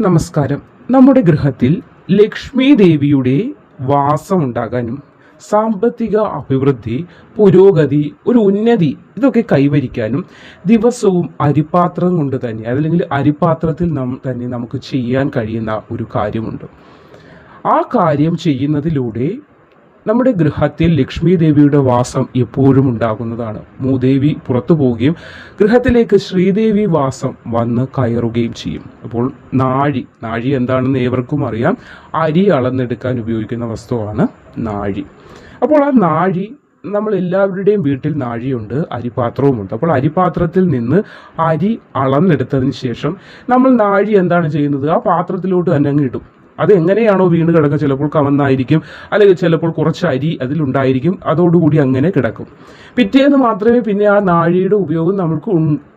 നമസ്കാരം. നമ്മുടെ ഗൃഹത്തിൽ ലക്ഷ്മി ദേവിയുടെ വാസം ഉണ്ടാകാനും സാമ്പത്തിക അഭിവൃദ്ധി പുരോഗതി ഒരു ഉന്നതി ഇതൊക്കെ കൈവരിക്കാനും ദിവസവും അരിപാത്രം കൊണ്ട് തന്നെ അതല്ലെങ്കിൽ അരിപാത്രത്തിൽ തന്നെ നമുക്ക് ചെയ്യാൻ കഴിയുന്ന ഒരു കാര്യമുണ്ട്. ആ കാര്യം ചെയ്യുന്നതിലൂടെ നമ്മുടെ ഗൃഹത്തിൽ ലക്ഷ്മി ദേവിയുടെ വാസം എപ്പോഴും ഉണ്ടാകുന്നതാണ്. മൂദേവി പുറത്തു പോവുകയും ഗൃഹത്തിലേക്ക് ശ്രീദേവി വാസം വന്ന് കയറുകയും ചെയ്യും. അപ്പോൾ നാഴി നാഴി എന്താണെന്ന് ഏവർക്കും അറിയാം. അരി അളന്നെടുക്കാൻ ഉപയോഗിക്കുന്ന വസ്തുവാണ് നാഴി. അപ്പോൾ ആ നാഴി നമ്മൾ എല്ലാവരുടെയും വീട്ടിൽ നാഴിയുണ്ട് അരിപാത്രവുമുണ്ട്. അപ്പോൾ അരിപാത്രത്തിൽ നിന്ന് അരി അളന്നെടുത്തതിന് ശേഷം നമ്മൾ നാഴി എന്താണ് ചെയ്യുന്നത്? ആ പാത്രത്തിലോട്ട് തന്നെ അങ്ങ് ഇടും. അത് എങ്ങനെയാണോ വീണ് കിടക്കുക ചിലപ്പോൾ കമന്നായിരിക്കും അല്ലെങ്കിൽ ചിലപ്പോൾ കുറച്ച് അരി അതിലുണ്ടായിരിക്കും അതോടുകൂടി അങ്ങനെ കിടക്കും. പിറ്റേന്ന് മാത്രമേ പിന്നെ ആ നാഴിയുടെ ഉപയോഗം നമുക്ക്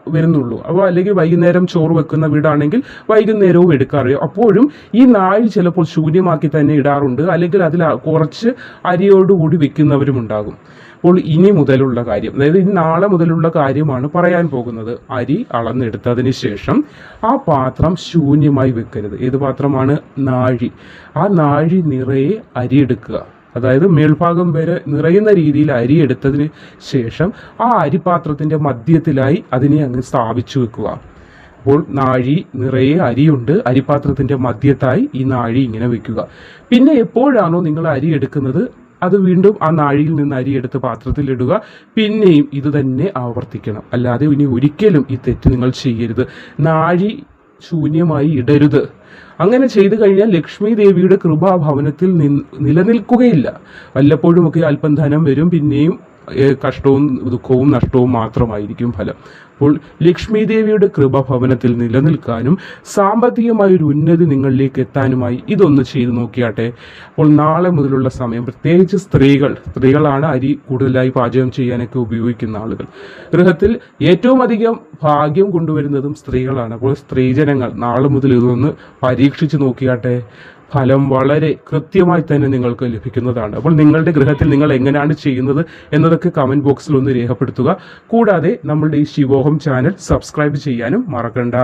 വരുന്നുള്ളൂ. അപ്പോൾ അല്ലെങ്കിൽ വൈകുന്നേരം ചോറ് വെക്കുന്ന വീടാണെങ്കിൽ വൈകുന്നേരവും എടുക്കാറ് അപ്പോഴും ഈ നാഴി ചിലപ്പോൾ ശൂന്യമാക്കി തന്നെ ഇടാറുണ്ട്. അല്ലെങ്കിൽ അതിൽ കുറച്ച് അരിയോടുകൂടി വെക്കുന്നവരും ഉണ്ടാകും. അപ്പോൾ ഇനി മുതലുള്ള കാര്യം. അതായത് ഇനി നാളെ മുതലുള്ള കാര്യമാണ് പറയാൻ പോകുന്നത്. അരി അളന്നെടുത്തതിന് ശേഷം ആ പാത്രം ശൂന്യമായി വെക്കരുത്. ഏത് പാത്രമാണ്? നാഴി. ആ നാഴി നിറയെ അരി എടുക്കുക. അതായത് മേൽഭാഗം വരെ നിറയുന്ന രീതിയിൽ അരി എടുത്തതിന് ശേഷം ആ അരിപാത്രത്തിന്റെ മധ്യത്തിലായി അതിനെ അങ്ങ് സ്ഥാപിച്ചു വെക്കുക. അപ്പോൾ നാഴി നിറയെ അരിയുണ്ട്. അരിപാത്രത്തിന്റെ മധ്യത്തായി ഈ നാഴി ഇങ്ങനെ വെക്കുക. പിന്നെ എപ്പോഴാണോ നിങ്ങൾ അരി എടുക്കുന്നത് അത് വീണ്ടും ആ നാഴിയിൽ നിന്ന് അരി എടുത്ത് പാത്രത്തിൽ ഇടുക. പിന്നെയും ഇത് തന്നെ ആവർത്തിക്കണം. അല്ലാതെ ഇനി ഒരിക്കലും ഈ തെറ്റ് നിങ്ങൾ ചെയ്യരുത്. നാഴി ശൂന്യമായി ഇടരുത്. അങ്ങനെ ചെയ്തു കഴിഞ്ഞാൽ ലക്ഷ്മി ദേവിയുടെ കൃപ ആ ഭവനത്തിൽ നിൻ- നിലനിൽക്കുകയില്ല. വല്ലപ്പോഴുമൊക്കെ അല്പം ധനം വരും പിന്നെയും കഷ്ടവും ദുഃഖവും നഷ്ടവും മാത്രമായിരിക്കും ഫലം. അപ്പോൾ ലക്ഷ്മി ദേവിയുടെ കൃപ ഭവനത്തിൽ നിലനിൽക്കാനും സാമ്പത്തികമായ ഒരു ഉന്നതി നിങ്ങളിലേക്ക് എത്താനുമായി ഇതൊന്ന് ചെയ്തു നോക്കിയാട്ടെ. അപ്പോൾ നാളെ മുതലുള്ള സമയം പ്രത്യേകിച്ച് സ്ത്രീകൾ സ്ത്രീകളാണ് അരി കൂടുതലായി പാചകം ചെയ്യാനൊക്കെ ഉപയോഗിക്കുന്ന ആളുകൾ. ഗൃഹത്തിൽ ഏറ്റവും അധികം ഭാഗ്യം കൊണ്ടുവരുന്നതും സ്ത്രീകളാണ്. അപ്പോൾ സ്ത്രീജനങ്ങൾ നാളെ മുതൽ ഇതൊന്ന് പരീക്ഷിച്ചു നോക്കിയാട്ടെ. ഫലം വളരെ കൃത്യമായി തന്നെ നിങ്ങൾക്ക് ലഭിക്കുന്നതാണ്. അപ്പോൾ നിങ്ങളുടെ ഗൃഹത്തിൽ നിങ്ങൾ എങ്ങനെയാണ് ചെയ്യുന്നത് എന്നതൊക്കെ കമന്റ് ബോക്സിൽ ഒന്ന് രേഖപ്പെടുത്തുക. കൂടാതെ നമ്മളുടെ ഈ ശിവോഹം ചാനൽ സബ്സ്ക്രൈബ് ചെയ്യാനും മറക്കണ്ട.